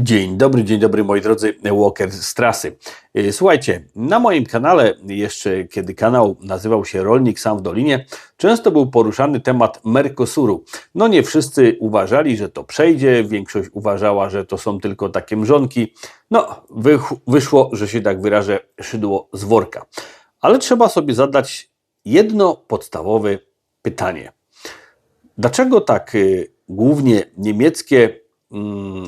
Dzień dobry, dzień dobry moi drodzy Walker z trasy. Yy, Słuchajcie, na moim kanale, jeszcze kiedy kanał nazywał się Rolnik Sam w Dolinie, często był poruszany temat Mercosuru. No nie wszyscy uważali, że to przejdzie, większość uważała, że to są tylko takie mrzonki. No, wyszło, że się tak wyrażę, szydło z worka. Ale trzeba sobie zadać jedno podstawowe pytanie. Dlaczego tak y, głównie niemieckie mm,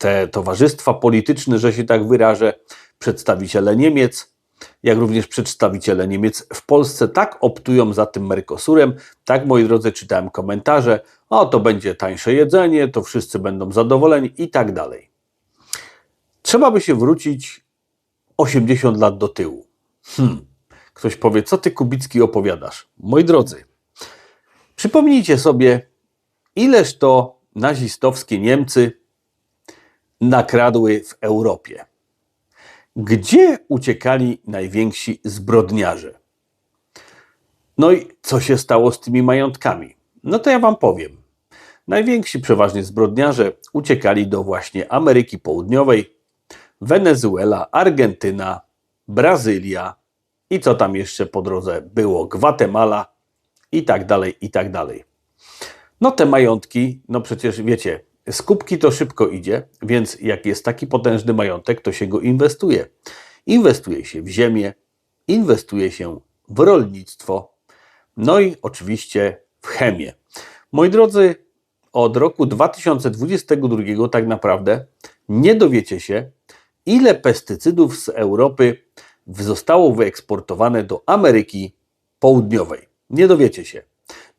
te towarzystwa polityczne, że się tak wyrażę, przedstawiciele Niemiec, jak również przedstawiciele Niemiec w Polsce tak optują za tym Mercosurem. Tak, moi drodzy, czytałem komentarze, o to będzie tańsze jedzenie, to wszyscy będą zadowoleni i tak dalej. Trzeba by się wrócić 80 lat do tyłu. Hmm. Ktoś powie, co ty Kubicki opowiadasz? Moi drodzy, przypomnijcie sobie, ileż to nazistowskie Niemcy nakradły w Europie. Gdzie uciekali najwięksi zbrodniarze? No i co się stało z tymi majątkami? No to ja Wam powiem. Najwięksi przeważnie zbrodniarze uciekali do właśnie Ameryki Południowej, Wenezuela, Argentyna, Brazylia i co tam jeszcze po drodze było, Gwatemala i tak dalej, i tak dalej. No te majątki, no przecież wiecie, z kubki to szybko idzie, więc jak jest taki potężny majątek, to się go inwestuje. Inwestuje się w ziemię, inwestuje się w rolnictwo, no i oczywiście w chemię. Moi drodzy, od roku 2022 tak naprawdę nie dowiecie się, ile pestycydów z Europy zostało wyeksportowane do Ameryki Południowej. Nie dowiecie się.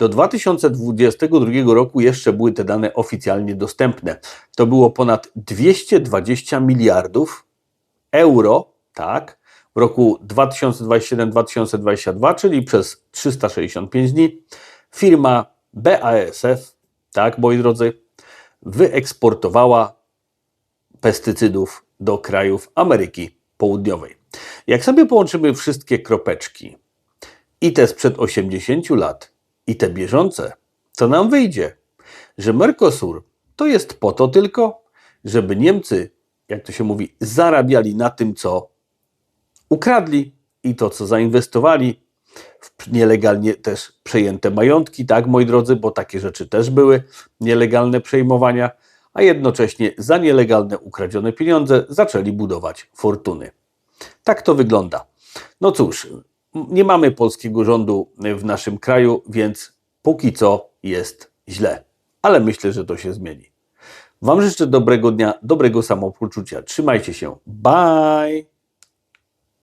Do 2022 roku jeszcze były te dane oficjalnie dostępne. To było ponad 220 miliardów euro, tak, w roku 2027-2022, czyli przez 365 dni, firma BASF, tak, moi drodzy, wyeksportowała pestycydów do krajów Ameryki Południowej. Jak sobie połączymy wszystkie kropeczki i te sprzed 80 lat, i te bieżące, to nam wyjdzie, że Mercosur to jest po to tylko, żeby Niemcy, jak to się mówi, zarabiali na tym, co ukradli i to, co zainwestowali w nielegalnie też przejęte majątki, tak, moi drodzy, bo takie rzeczy też były, nielegalne przejmowania, a jednocześnie za nielegalne ukradzione pieniądze zaczęli budować fortuny. Tak to wygląda. No cóż, nie mamy polskiego rządu w naszym kraju, więc póki co jest źle. Ale myślę, że to się zmieni. Wam życzę dobrego dnia, dobrego samopoczucia. Trzymajcie się. Bye!